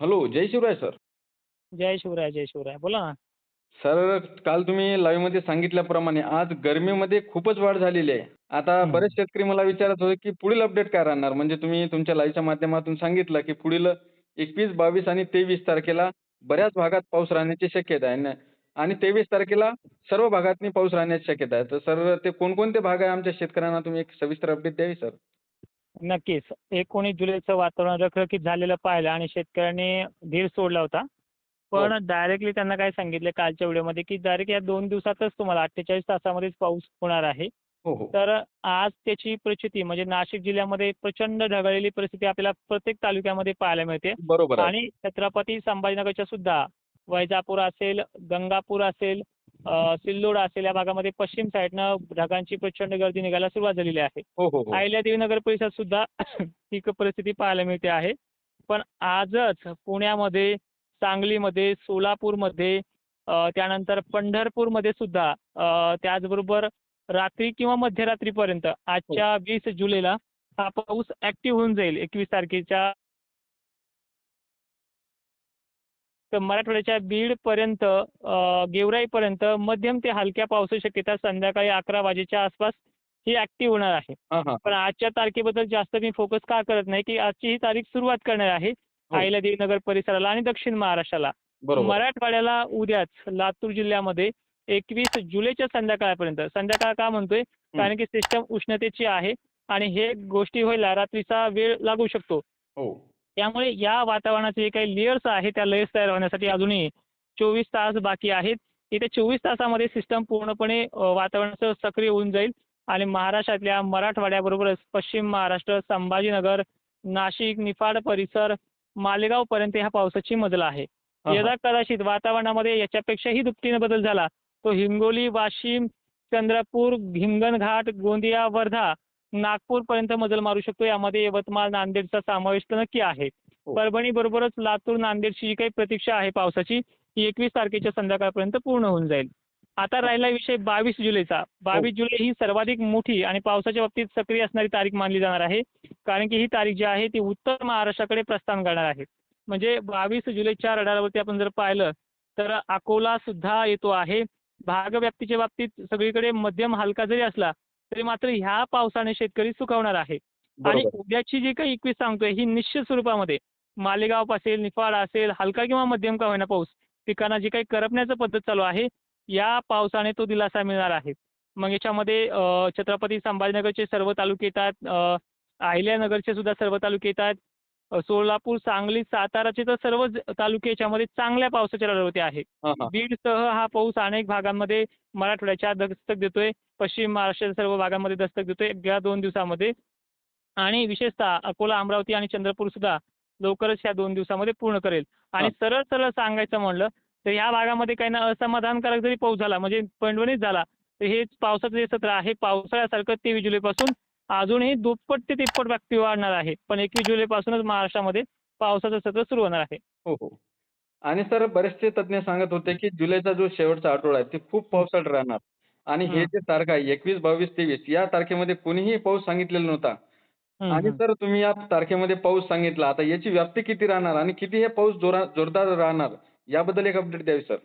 Hello जय Shivray sir. जय शिवराय जय शिवराय. बोला ना. सर काल तुम्ही लाईव्हमध्ये सांगितल्याप्रमाणे आज गरमीमध्ये खूपच वाढ झालेली आहे. आता. बरेच शेतकरी मला विचारत होते की पुढील अपडेट काय राहणार? म्हणजे तुम्ही तुमच्या लाईव्हच्या माध्यमातून सांगितलं की पुढील एकवीस बावीस आणि तेवीस तारखेला बऱ्याच भागात पाऊस राहण्याची शक्यता आहे. आणि तेवीस तारखेला सर्व भागातनी पाऊस राहण्याची शक्यता आहे. तर सर ते कोणकोणते भाग आहे आमच्या शेतकऱ्यांना तुम्ही एक सविस्तर अपडेट द्यावी सर? नक्कीच. एकोणीस जुलैचं वातावरण रखरखीत झालेलं पाहिलं आणि शेतकऱ्यांनी धीर सोडला होता. पण डायरेक्टली त्यांना काय सांगितलं कालच्या व्हिडिओमध्ये की डायरेक्ट या दोन दिवसातच तुम्हाला अठ्ठेचाळीस तासामध्येच पाऊस होणार आहे. हो हो. तर आज त्याची प्रचिती म्हणजे नाशिक जिल्ह्यामध्ये प्रचंड ढगाळलेली परिस्थिती आपल्याला प्रत्येक तालुक्यामध्ये पाहायला मिळते. बरोबर आणि छत्रपती संभाजीनगरच्या सुद्धा वैजापूर असेल गंगापूर असेल सिल्लोड असेल या भागामध्ये पश्चिम साईडनं ढगांची प्रचंड गर्दी निघायला सुरुवात झालेली आहे. हो हो हो. अहिल्यादेवी नगर परिसरात सुद्धा ही क- परिस्थिती पाहायला मिळते आहे. पण आजच पुण्यामध्ये सांगलीमध्ये सोलापूरमध्ये अ, त्यानंतर पंढरपूरमध्ये सुद्धा अ, त्याचबरोबर रात्री किंवा मध्यरात्रीपर्यंत आजच्या वीस जुलैला हा पाऊस ऍक्टिव्ह होऊन जाईल एकवीस तारखेच्या तर मराठवाड्याच्या बीडपर्यंत अ, गेवराईपर्यंत मध्यम ते हलक्या पावसाची शक्यता संध्याकाळी अकरा वाजेच्या आसपास ही ऍक्टिव्ह होणार आहे. पण आजच्या तारखेबद्दल जास्त मी फोकस का करत नाही की आजची ही तारीख सुरुवात करणार आहे हो. अहिल्यादेवी नगर परिसराला आणि दक्षिण महाराष्ट्राला. मराठवाड्याला उद्याच लातूर जिल्ह्यामध्ये एकवीस जुलैच्या संध्याकाळपर्यंत संध्याकाळ का म्हणतोय? कारण की सिस्टम उष्णतेची आहे आणि हे गोष्टी व्हायला रात्रीचा वेळ लागू शकतो. हो. त्यामुळे या वातावरणाचे जे काही लेयर्स आहेत त्या लेयर्स तयार होण्यासाठी अजूनही चोवीस तास बाकी आहेत. येत्या चोवीस तासामध्ये सिस्टम पूर्णपणे वातावरणाचं सक्रिय होऊन जाईल. आणि महाराष्ट्रातल्या मराठवाड्याबरोबरच पश्चिम महाराष्ट्र संभाजीनगर नाशिक निफाड परिसर मालेगावपर्यंत ह्या पावसाची मजल आहे. यदा कदाचित वातावरणामध्ये याच्यापेक्षाही दुपटीने बदल झाला तो हिंगोली वाशिम चंद्रपूर हिंगणघाट गोंदिया वर्धा नागपूरपर्यंत मजल मारू शकतो. यामध्ये यवतमाळ नांदेडचा समावेश तर नक्की आहे. हो. परभणी बरोबरच लातूर नांदेडची जी काही प्रतीक्षा आहे पावसाची ती एकवीस तारखेच्या संध्याकाळपर्यंत पूर्ण होऊन जाईल. आता राहिला विषय बावीस जुलैचा. बावीस जुलै ही सर्वाधिक मोठी आणि पावसाच्या बाबतीत सक्रिय असणारी तारीख मानली जाणार आहे. कारण की ही तारीख जी आहे ती उत्तर महाराष्ट्राकडे प्रस्थान करणार आहे. म्हणजे बावीस जुलैच्या रडारवरती आपण जर पाहिलं तर अकोला सुद्धा येतो आहे. भागव्याप्तीच्या बाबतीत सगळीकडे मध्यम हलका जरी असला तरी मात्र ह्या पावसाने शेतकरी सुकावणार आहे. आणि उद्याची जी काही एकवीस सांगतोय ही निश्चित स्वरूपामध्ये मालेगाव असेल निफाड असेल हलका किंवा मध्यम का होईना पाऊस पिकांना जी काही करपण्याचं पद्धत चालू आहे या पावसाने तो दिलासा मिळणार आहे. मग याच्यामध्ये छत्रपती संभाजीनगरचे सर्व तालुके येतात अहिल्यानगरचे सुद्धा सर्व तालुके येतात सोलापूर सांगली साताराचे तर सर्वच तालुके याच्यामध्ये चांगल्या पावसाच्या लढवते आहे. बीडसह हा. पाऊस अनेक भागांमध्ये मराठवाड्याच्या दस्तक देतोय. पश्चिम महाराष्ट्राच्या सर्व भागांमध्ये दस्तक देतोय. या दोन दिवसामध्ये. आणि विशेषतः अकोला अमरावती आणि चंद्रपूर सुद्धा लवकरच या दोन दिवसामध्ये पूर्ण करेल. आणि. सरळ सरळ सांगायचं म्हणलं तर या भागामध्ये काही ना असमाधानकारक जरी पाऊस झाला म्हणजे पैंडवणीच झाला तर हे पावसाचं जे सत्र आहे पावसाळ्यासारखं तेवीस जुलैपासून अजूनही दुप्पट ते तिप्पट व्यक्ती वाढणार आहे. पण एकवीस जुलैपासूनच महाराष्ट्रामध्ये पावसाचं सत्र सुरू होणार आहे. हो हो. आणि सर बरेचसे तज्ज्ञ सांगत होते की जुलैचा जो शेवटचा आठवडा आहे ते खूप पावसाळ राहणार. आणि हे. जे तारखा आहे एकवीस बावीस तेवीस या तारखेमध्ये कोणीही पाऊस सांगितलेला नव्हता. आणि. सर तुम्ही या तारखेमध्ये पाऊस सांगितला आता याची व्याप्ती किती राहणार आणि किती हे पाऊस जोरा जोरदार राहणार याबद्दल एक अपडेट द्यावी सर.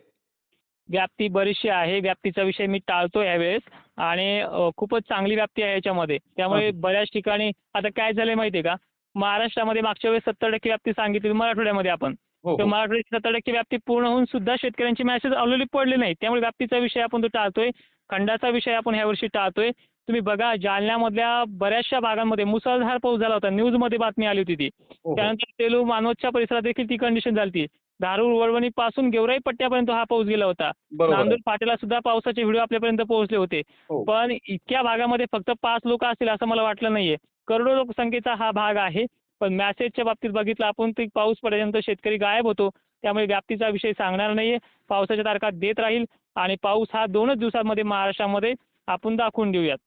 व्याप्ती बरीचशी आहे. व्याप्तीचा विषय मी टाळतो यावेळेस. आणि खूपच चांगली व्याप्ती आहे याच्यामध्ये. त्यामुळे बऱ्याच ठिकाणी आता काय झालंय माहितीये का? महाराष्ट्रामध्ये मागच्या वेळेस सत्तर टक्के व्याप्ती सांगितली मराठवाड्यामध्ये आपण. हो तर हो. मराठवाड्याची सत्तर टक्के व्याप्ती पूर्ण होऊन सुद्धा शेतकऱ्यांची मॅसेज ऑलरेडी पडले नाही. त्यामुळे व्याप्तीचा विषय आपण तो टाळतोय खंडाचा विषय आपण यावर्षी टाळतोय. तुम्ही बघा जालन्यामधल्या बऱ्याचशा भागांमध्ये मुसळधार पाऊस झाला होता. न्यूजमध्ये बातमी आली होती ती. हो. त्यानंतर सेलू मानवतच्या परिसरात देखील ती कंडिशन झाली धारूर वळवणी पासून गेवराई पट्ट्यापर्यंत हा पाऊस गेला होता. नांदूर फाटेला सुद्धा पावसाचे व्हिडिओ आपल्यापर्यंत पोहोचले होते. हो. पण इतक्या भागामध्ये फक्त पाच लोक असतील असं मला वाटलं नाहीये. करोडो लोकसंख्येचा हा भाग आहे. पण मॅसेजच्या बाबतीत बघितलं आपण की पाऊस पडल्यानंतर शेतकरी गायब होतो. त्यामुळे व्याप्तीचा विषय सांगणार नाहीये. पावसाच्या तारखा देत राहील आणि पाऊस हा दोनच दिवसांमध्ये महाराष्ट्रामध्ये आपण दाखवून देऊयात.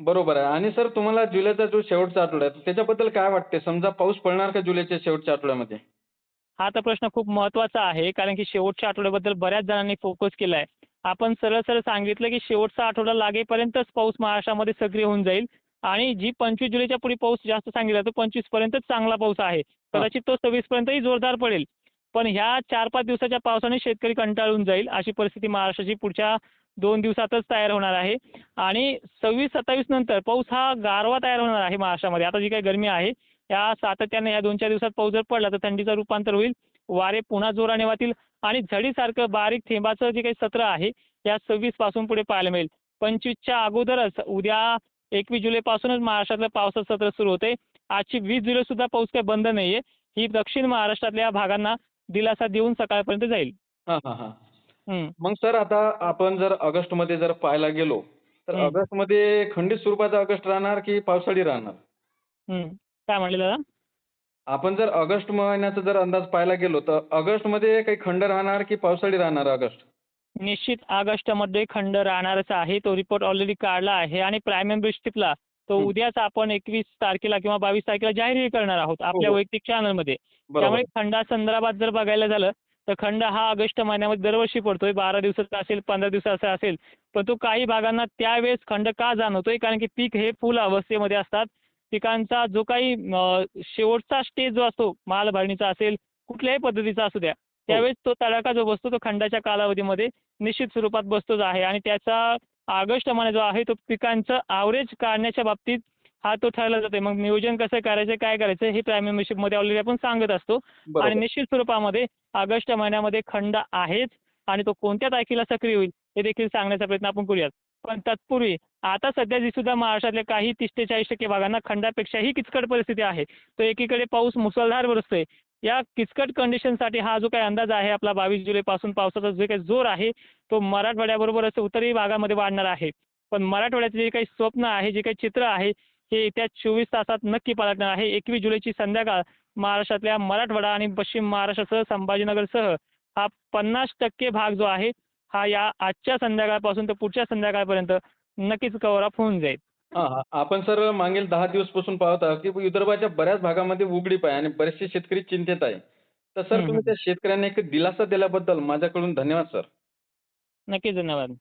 बरोबर आहे. आणि सर तुम्हाला जुलैचा जो शेवटचा आठवडा आहे त्याच्याबद्दल काय वाटते समजा पाऊस पडणार का जुलैच्या शेवटच्या आठवड्यामध्ये? हा तर प्रश्न खूप महत्त्वाचा आहे कारण की शेवटच्या आठवड्याबद्दल बऱ्याच जणांनी फोकस केला आहे आपण सरळ सरळ सांगितलं की शेवटचा आठवडा लागेपर्यंतच पाऊस महाराष्ट्रामध्ये सक्रिय होऊन जाईल आणि जी पंचवीस जुलैच्या पुढे पाऊस जास्त सांगितला तो पंचवीस पर्यंतच चांगला पाऊस आहे. कदाचित तो सव्वीस पर्यंतही जोरदार पडेल. पण ह्या चार पाच दिवसाच्या पावसाने शेतकरी कंटाळून जाईल. अशी परिस्थिती महाराष्ट्राची पुढच्या दोन दिवसातच तयार होणार आहे. आणि सव्वीस सत्तावीस नंतर पाऊस हा गारवा तयार होणार आहे महाराष्ट्रामध्ये. आता जी काही गरमी आहे या सातत्याने या दोन चार दिवसात पाऊस जर पडला तर थंडीचं रूपांतर होईल. वारे पुन्हा जोराने वाहतील आणि झडीसारखं बारीक थेंबाचं जे काही सत्र आहे या सव्वीसपासून पुढे पाहायला मिळेल. पंचवीसच्या अगोदरच उद्या एकवीस जुलैपासूनच महाराष्ट्रातलं पावसाचं सत्र सुरू होते. आजची वीस जुलै सुद्धा पाऊस काही बंद नाहीये. ही दक्षिण महाराष्ट्रातल्या भागांना दिलासा देऊन सकाळपर्यंत जाईल. मग सर आता आपण जर ऑगस्टमध्ये जर पाहायला गेलो तर हम्म. ऑगस्टमध्ये खंडित स्वरूपाचा ऑगस्ट राहणार की पावसाळी राहणार. काय म्हणले दादा? आपण जर ऑगस्ट महिन्याचा जर अंदाज पाहायला गेलो तर ऑगस्टमध्ये काही खंड राहणार की पावसाळी राहणार ऑगस्ट? निश्चित ऑगस्टमध्ये खंड राहणारच आहे. तो रिपोर्ट ऑलरेडी काढला आहे आणि प्राईम मेंबरशिपला तो. उद्याच आपण एकवीस तारखेला किंवा बावीस तारखेला जाहीर करणार आहोत आपल्या हो. वैयक्तिक चॅनलमध्ये त्यामुळे खंडासंदर्भात जर बघायला झालं तर खंड हा ऑगस्ट महिन्यामध्ये दरवर्षी पडतोय. बारा दिवसाचा असेल पंधरा दिवसाचा असेल पण तो काही भागांना त्यावेळेस खंड का जाणवतोय? कारण की पीक हे फुल अवस्थेमध्ये असतात. पिकांचा जो काही शेवटचा स्टेज जो असतो माल भरणीचा असेल कुठल्याही पद्धतीचा असू द्या त्यावेळेस तो तडाखा जो बसतो तो खंडाच्या कालावधीमध्ये निश्चित स्वरूपात बसतोच आहे. आणि त्याचा ऑगस्ट महिना जो आहे तो पिकांचं ॲव्हरेज काढण्याच्या बाबतीत हा तो ठरला जातोय. मग नियोजन कसं करायचं काय करायचं हे प्राईम मेंबरशिपमध्ये ऑलरेडी आपण सांगत असतो. आणि निश्चित स्वरूपामध्ये ऑगस्ट महिन्यामध्ये खंड आहेच आणि तो कोणत्या तारखेला सक्रिय होईल हे देखील सांगण्याचा प्रयत्न आपण करूयात. पण तत्पूर्वी आता सध्या जी सुद्धा महाराष्ट्रातल्या काही तीस ते चाळीस टक्के भागांना खंडापेक्षाही किचकट परिस्थिती आहे. तो एकीकडे पाऊस मुसळधार बरसतोय. या किचकट कंडिशनसाठी हा जो काही अंदाज आहे आपला बावीस जुलैपासून पावसाचा जो काही जोर आहे तो मराठवाड्याबरोबरच उत्तरी भागामध्ये वाढणार आहे. पण मराठवाड्याचं जे काही स्वप्न आहे जे काही चित्र आहे हे येत्या चोवीस तासात नक्की पालटणार आहे. एकवीस जुलैची संध्याकाळ महाराष्ट्रातल्या मराठवाडा आणि पश्चिम महाराष्ट्रासह संभाजीनगरसह हा पन्नास टक्के भाग जो आहे हा या आजच्या संध्याकाळपासून तर पुढच्या संध्याकाळपर्यंत नक्कीच कव्हर अप होऊन जाईल. हां आपण सर मागील दहा दिवसपासून पाहत आहोत की विदर्भाच्या बऱ्याच भागामध्ये उघडीप आहे आणि बरेचसे शेतकरी चिंतेत आहे. तर सर तुम्ही. त्या शेतकऱ्यांना एक दिलासा दिल्याबद्दल माझ्याकडून धन्यवाद सर. नक्कीच धन्यवाद.